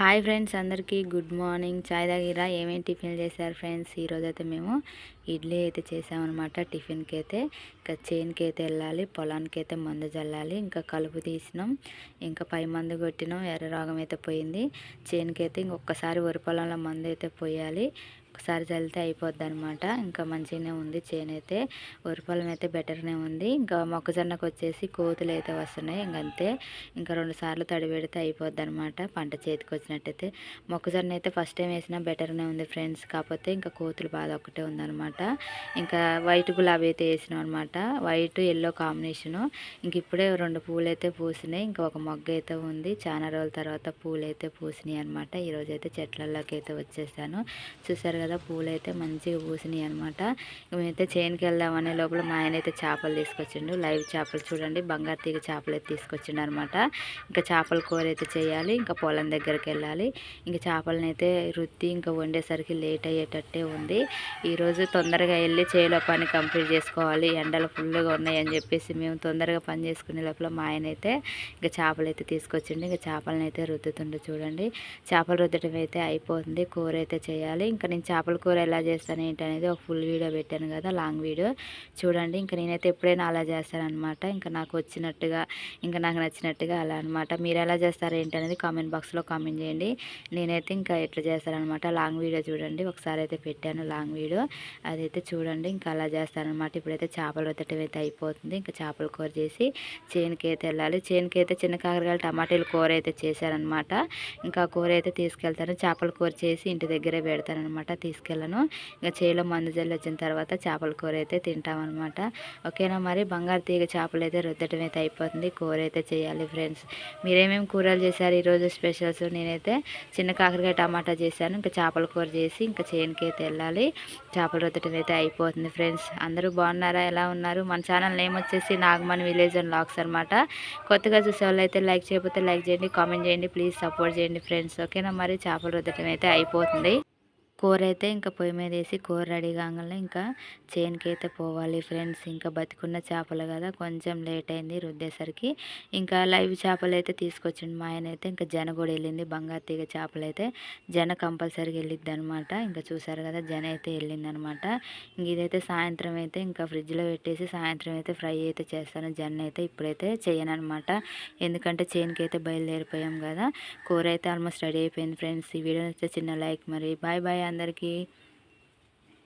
Hi friends అందరికీ good morning. చాయ్ దగ్గర ఏమేమి టిఫిన్ చేశారు ఫ్రెండ్స్? ఈరోజు అయితే మేము ఇడ్లీ అయితే చేసామన్నమాట టిఫిన్కి అయితే ఇంకా చేన్కి అయితే వెళ్ళాలి పొలానికి అయితే మందు చల్లాలి ఇంకా కలుపు తీసినాం ఇంకా పై మందు కొట్టినాం ఎర్ర రోగం అయితే పోయింది. చేన్కి అయితే ఇంకొకసారి వరి పొలంలో మందు అయితే పోయాలి. ఒకసారి చల్లితే అయిపోద్ది అనమాట ఇంకా మంచిగానే ఉంది చేను అయితే వరిపొలం అయితే బెటర్నే ఉంది. ఇంకా మొక్కజొన్నకు వచ్చేసి కోతులు అయితే వస్తున్నాయి. ఇంకంతే. ఇంకా రెండు సార్లు తడి పెడితే అయిపోద్ది అనమాట పంట చేతికి వచ్చినట్టయితే. మొక్కజొన్న అయితే ఫస్ట్ టైం వేసినా బెటర్నే ఉంది ఫ్రెండ్స్. కాకపోతే ఇంకా కోతులు బాధ ఒకటే ఉందనమాట ఇంకా వైట్ గులాబీ అయితే వేసినాం అనమాట వైట్ ఎల్లో కాంబినేషను. ఇంక ఇప్పుడే రెండు పూలు అయితే పూసినాయి. ఇంకా ఒక మొగ్గ అయితే ఉంది. చాలా రోజుల తర్వాత పూలు అయితే పూసినాయి అనమాట ఈరోజు అయితే చెట్లలోకి అయితే వచ్చేసాను. చూసారు కదా పూలు అయితే మంచిగా పూసినాయి అనమాట మేమైతే చేనుకి వెళ్దామనే లోపల మా ఆయన అయితే చేపలు తీసుకొచ్చిండు. లైవ్ చేపలు చూడండి బంగారు తీగ చేపలు అయితే తీసుకొచ్చిండు అనమాట ఇంకా చేపల కూర అయితే చేయాలి ఇంకా పొలం దగ్గరికి వెళ్ళాలి. ఇంకా చేపలను అయితే రుద్ది ఇంకా వండేసరికి లేట్ అయ్యేటట్టే ఉంది. ఈరోజు తొందరగా వెళ్ళి చేలో పని కంప్లీట్ చేసుకోవాలి. ఎండలు ఫుల్గా ఉన్నాయి అని చెప్పేసి మేము తొందరగా పని చేసుకునే లోపల మా ఆయన అయితే ఇంకా చేపలు అయితే తీసుకొచ్చిండు. ఇంకా చేపలను అయితే రుద్దుతుండే చూడండి. చేపలు రుద్దటం అయితే అయిపోతుంది. కూర అయితే చేయాలి. ఇంకా నేను చేపల కూర ఎలా చేస్తాను ఏంటి అనేది ఒక ఫుల్ వీడియో పెట్టాను కదా లాంగ్ వీడియో. చూడండి ఇంకా నేనైతే ఎప్పుడైనా అలా చేస్తానమాట ఇంకా నాకు వచ్చినట్టుగా ఇంకా నాకు నచ్చినట్టుగా అలా అనమాట మీరు ఎలా చేస్తారు ఏంటి అనేది కామెంట్ బాక్స్లో కామెంట్ చేయండి. నేనైతే ఇంకా ఎట్లా చేస్తానమాట లాంగ్ వీడియో చూడండి. ఒకసారి అయితే పెట్టాను లాంగ్ వీడియో. అదైతే చూడండి ఇంకా అలా చేస్తానమాట ఇప్పుడైతే చేపలు వద్దటం అయితే అయిపోతుంది. ఇంకా చేపల కూర చేసి చేనుకి అయితే వెళ్ళాలి. చేనుకి అయితే చిన్న కాకరకాయలు టమాటాలు కూర అయితే చేశారనమాట ఇంకా కూర అయితే తీసుకెళ్తాను. చేపల కూర చేసి ఇంటి దగ్గరే పెడతానమాట తీసుకెళ్ళను. ఇంకా చేలో మందు జల్లి వచ్చిన తర్వాత చేపల కూర అయితే తింటామన్నమాట. ఓకేనా మరి? బంగారు తీగ చేపలు అయితే రుద్దటం అయితే అయిపోతుంది. కూర అయితే చేయాలి ఫ్రెండ్స్. మీరేమేమి కూరలు చేశారు ఈరోజు స్పెషల్స్? నేనైతే చిన్న కాకరకాయ టమాటా చేశాను. ఇంకా చేపల కూర చేసి ఇంకా చేనుకి అయితే వెళ్ళాలి. చేపలు రుద్దటం అయితే అయిపోతుంది ఫ్రెండ్స్. అందరూ బాగున్నారా? ఎలా ఉన్నారు? మన ఛానల్ నేమ్ వచ్చేసి నాగమణి విలేజ్ అండ్ లాక్స్ అనమాట కొత్తగా చూసేవాళ్ళు అయితే లైక్ చేయకపోతే లైక్ చేయండి కామెంట్ చేయండి ప్లీజ్ సపోర్ట్ చేయండి ఫ్రెండ్స్. ఓకేనా మరి? చేపలు రుద్దటం అయితే అయిపోతుంది. కూర అయితే ఇంకా పొయ్యి మీద వేసి కూర రెడీ కాగానే ఇంకా చేనుకి అయితే పోవాలి ఫ్రెండ్స్. ఇంకా బతికున్న చేపలు కదా కొంచెం లేట్ అయింది రుద్దేసరికి. ఇంకా లైవ్ చేపలు అయితే తీసుకొచ్చిండు మా ఆయన అయితే ఇంకా జన కూడా వెళ్ళింది బంగారు తీగ చేపలు అయితే జన కంపల్సరీగా వెళ్ళిద్ది అనమాట ఇంకా చూసారు కదా జన అయితే వెళ్ళిందనమాట ఇంక ఇదైతే సాయంత్రం అయితే ఇంకా ఫ్రిడ్జ్లో పెట్టేసి సాయంత్రం అయితే ఫ్రై అయితే చేస్తాను. జన అయితే ఇప్పుడైతే చేయను అనమాట ఎందుకంటే చేనుకి అయితే బయలుదేరిపోయాం కదా. కూర అయితే ఆల్మోస్ట్ రెడీ అయిపోయింది ఫ్రెండ్స్. ఈ వీడియో చిన్న లైక్ మరి. బాయ్ బాయ్ అందరికీ